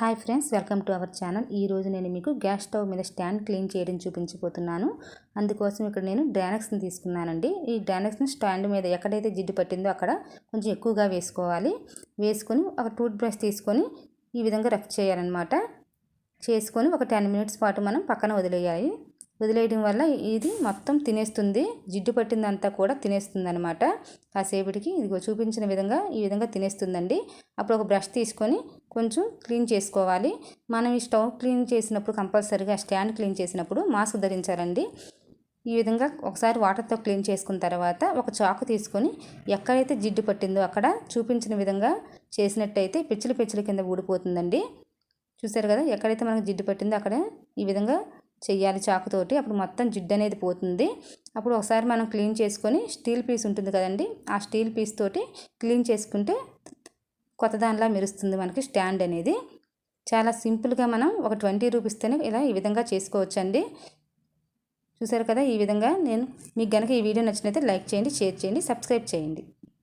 Hi friends welcome to our channel. ఈరోజు నేను మీకు గ్యాస్ స్టవ్ మీద స్టాండ్ క్లీన్ చేయడం చూపించబోతున్నాను. అందుకోసం ఇక్కడ నేను డానక్స్ని తీసుకున్నానండి. ఈ డానక్స్ని స్టాండ్ మీద ఎక్కడైతే జిడ్డు పట్టిందో అక్కడ కొంచెం ఎక్కువగా వేసుకోవాలి. వేసుకొని ఒక టూత్ బ్రష్ తీసుకొని ఈ విధంగా రఫ్ చేయాలన్నమాట. చేసుకొని ఒక టెన్ మినిట్స్ పాటు మనం పక్కన వదిలేయాలి. వదిలేయడం వల్ల ఇది మొత్తం తినేస్తుంది. జిడ్డు పట్టిందంతా కూడా తినేస్తుంది అనమాట కాసేపటికి ఇదిగో చూపించిన విధంగా ఈ విధంగా తినేస్తుందండి. అప్పుడు ఒక బ్రష్ తీసుకొని కొంచెం క్లీన్ చేసుకోవాలి. మనం ఈ స్టవ్ క్లీన్ చేసినప్పుడు కంపల్సరీగా స్టాండ్ క్లీన్ చేసినప్పుడు మాస్క్ ధరించాలండి. ఈ విధంగా ఒకసారి వాటర్తో క్లీన్ చేసుకున్న తర్వాత ఒక చాకు తీసుకొని ఎక్కడైతే జిడ్డు పట్టిందో అక్కడ చూపించిన విధంగా చేసినట్టయితే పిచ్చిలి పిచ్చిలి కింద ఊడిపోతుందండి. చూసారు కదా ఎక్కడైతే మనకు జిడ్డు పట్టిందో అక్కడ ఈ విధంగా చెయ్యాలి చాకుతోటి. అప్పుడు మొత్తం జిడ్డు అనేది పోతుంది. అప్పుడు ఒకసారి మనం క్లీన్ చేసుకొని స్టీల్ పీస్ ఉంటుంది కదండి ఆ స్టీల్ పీస్ తోటి క్లీన్ చేసుకుంటే కొత్త దానిలా మెరుస్తుంది మనకి స్టాండ్ అనేది. చాలా సింపుల్గా మనం ఒక ట్వంటీ రూపీస్తోనే ఇలా ఈ విధంగా చేసుకోవచ్చండి. చూసారు కదా ఈ విధంగా నేను మీకు కనుక ఈ వీడియో నచ్చినైతే లైక్ చేయండి షేర్ చేయండి సబ్స్క్రైబ్ చేయండి.